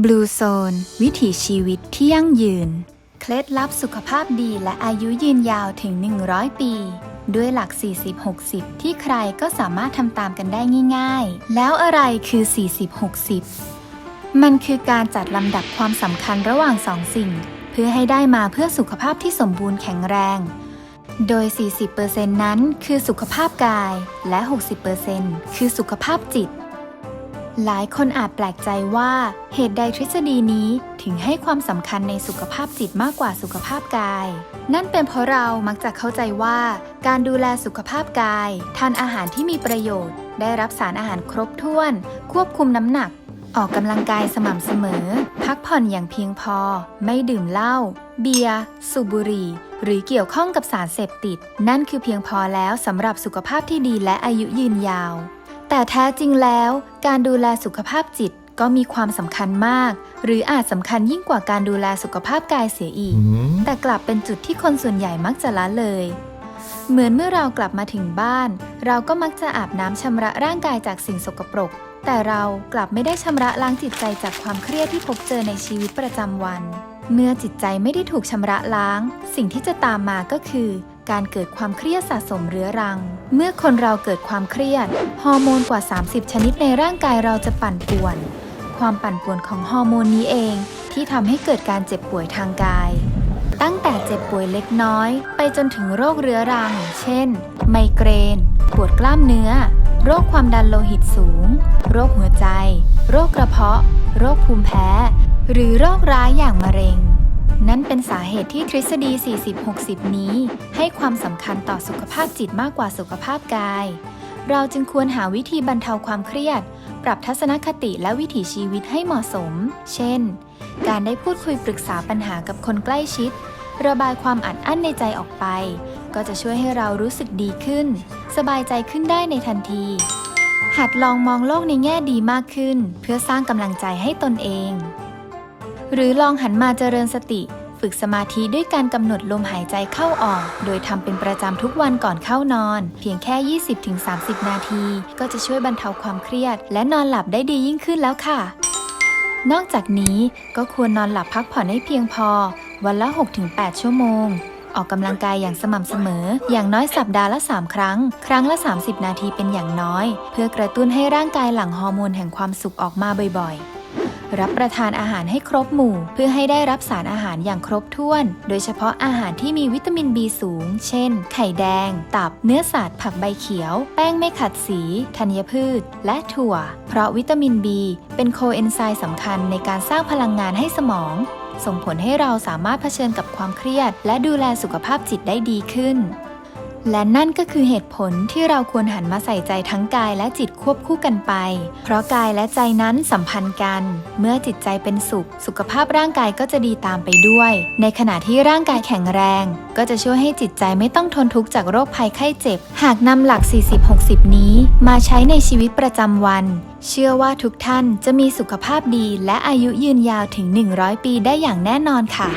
Blue Zone วิถีชีวิตที่ยั่งยืน เคล็ดลับสุขภาพดีและอายุยืนยาวถึง 100 ปี ด้วยหลัก 40-60 ที่ใครก็สามารถทำตามกันได้ง่าย ๆ แล้วอะไรคือ 40-60 มันคือการจัดลำดับความสำคัญระหว่างสองสิ่ง เพื่อให้ได้มาเพื่อสุขภาพที่สมบูรณ์แข็งแรง โดย 40%นั้นคือสุขภาพกายและ 60%คือสุขภาพจิต หลายคนอาจแปลกใจว่าเหตุใดทฤษฎีนี้ถึงให้ความสำคัญในสุขภาพจิตมากกว่าสุขภาพกาย นั่นเป็นเพราะเรามักจะเข้าใจว่า การดูแลสุขภาพกาย ทานอาหารที่มีประโยชน์ ได้รับสารอาหารครบถ้วน ควบคุมน้ำหนัก ออกกำลังกายสม่ำเสมอ พักผ่อนอย่างเพียงพอ ไม่ดื่มเหล้า เบียร์ สูบบุหรี่ หรือเกี่ยวข้องกับสารเสพติด นั่นคือเพียงพอแล้วสำหรับสุขภาพที่ดีและอายุยืนยาว แต่แท้จริงแล้วการดูแลสุขภาพจิตก็มีความสำคัญมาก หรืออาจสำคัญยิ่งกว่าการดูแลสุขภาพกายเสียอีก แต่กลับเป็นจุดที่คนส่วนใหญ่มักจะละเลย เหมือนเมื่อเรากลับมาถึงบ้าน เราก็มักจะอาบน้ำชำระร่างกายจากสิ่งสกปรก แต่เรากลับไม่ได้ชำระล้างจิตใจจากความเครียดที่พบเจอในชีวิตประจำวัน เมื่อจิตใจไม่ได้ถูกชำระล้าง สิ่งที่จะตามมาก็คือ การเกิดความเครียดสะสมเรื้อรัง เมื่อคนเราเกิดความเครียด ฮอร์โมนกว่า 30 ชนิดในร่างกายเราจะปั่นป่วน ความปั่นป่วนของฮอร์โมนนี้เอง ที่ทำให้เกิดการเจ็บป่วยทางกาย ตั้งแต่เจ็บป่วยเล็กน้อย ไปจนถึงโรคเรื้อรัง เช่น ไมเกรน ปวดกล้ามเนื้อ โรคความดันโลหิตสูง โรคหัวใจ โรคกระเพาะ โรคภูมิแพ้ หรือโรคร้ายอย่างมะเร็ง เป็นสาเหตุที่ทฤษฎี 40-60 นี้ ให้ความสำคัญต่อสุขภาพจิตมากกว่าสุขภาพกาย เราจึงควรหาวิธีบรรเทาความเครียด ปรับทัศนคติและวิถีชีวิตให้เหมาะสม เช่น การได้พูดคุยปรึกษาปัญหากับคนใกล้ชิด ระบายความอัดอั้นในใจออกไป ก็จะช่วยให้เรารู้สึกดีขึ้น สบายใจขึ้นได้ในทันที หัดลองมองโลกในแง่ดีมากขึ้น เพื่อสร้างกำลังใจให้ตนเองหรือลองหันมาเจริญสติ ฝึกสมาธิด้วยการกำหนดลมหายใจเข้าออก โดยทำเป็นประจำทุกวันก่อนเข้านอน เพียงแค่ 20-30 นาที ก็จะช่วยบรรเทาความเครียด และนอนหลับได้ดียิ่งขึ้นแล้วค่ะ นอกจากนี้ก็ควรนอนหลับพักผ่อนให้เพียงพอ วันละ 6-8 ชั่วโมง ออกกำลังกายอย่างสม่ำเสมอ อย่างน้อยสัปดาห์ละ 3 ครั้ง ครั้งละ 30 นาทีเป็นอย่างน้อย เพื่อกระตุ้นให้ร่างกายหลั่งฮอร์โมนแห่งความสุขออกมาบ่อยๆ รับประทานอาหารให้ครบหมู่ เพื่อให้ได้รับสารอาหารอย่างครบถ้วน โดยเฉพาะอาหารที่มีวิตามิน B สูง เช่น ไข่แดง ตับ เนื้อสัตว์ ผักใบเขียว แป้งไม่ขัดสี ธัญพืช และถั่ว เพราะวิตามิน B เป็นโคเอนไซม์สำคัญในการสร้างพลังงานให้สมอง ส่งผลให้เราสามารถเผชิญกับความเครียด และดูแลสุขภาพจิตได้ดีขึ้น และนั่นก็คือเหตุผลที่เราควรหันมาใส่ใจทั้งกายและจิตควบคู่กันไป เพราะกายและใจนั้นสัมพันธ์กัน เมื่อจิตใจเป็นสุข สุขภาพร่างกายก็จะดีตามไปด้วย ในขณะที่ร่างกายแข็งแรง ก็จะช่วยให้จิตใจไม่ต้องทนทุกข์จากโรคภัยไข้เจ็บ หากนำหลัก 40-60 นี้ มาใช้ในชีวิตประจำวัน เชื่อว่าทุกท่านจะมีสุขภาพดีและอายุยืนยาวถึง 100 ปีได้อย่างแน่นอนค่ะ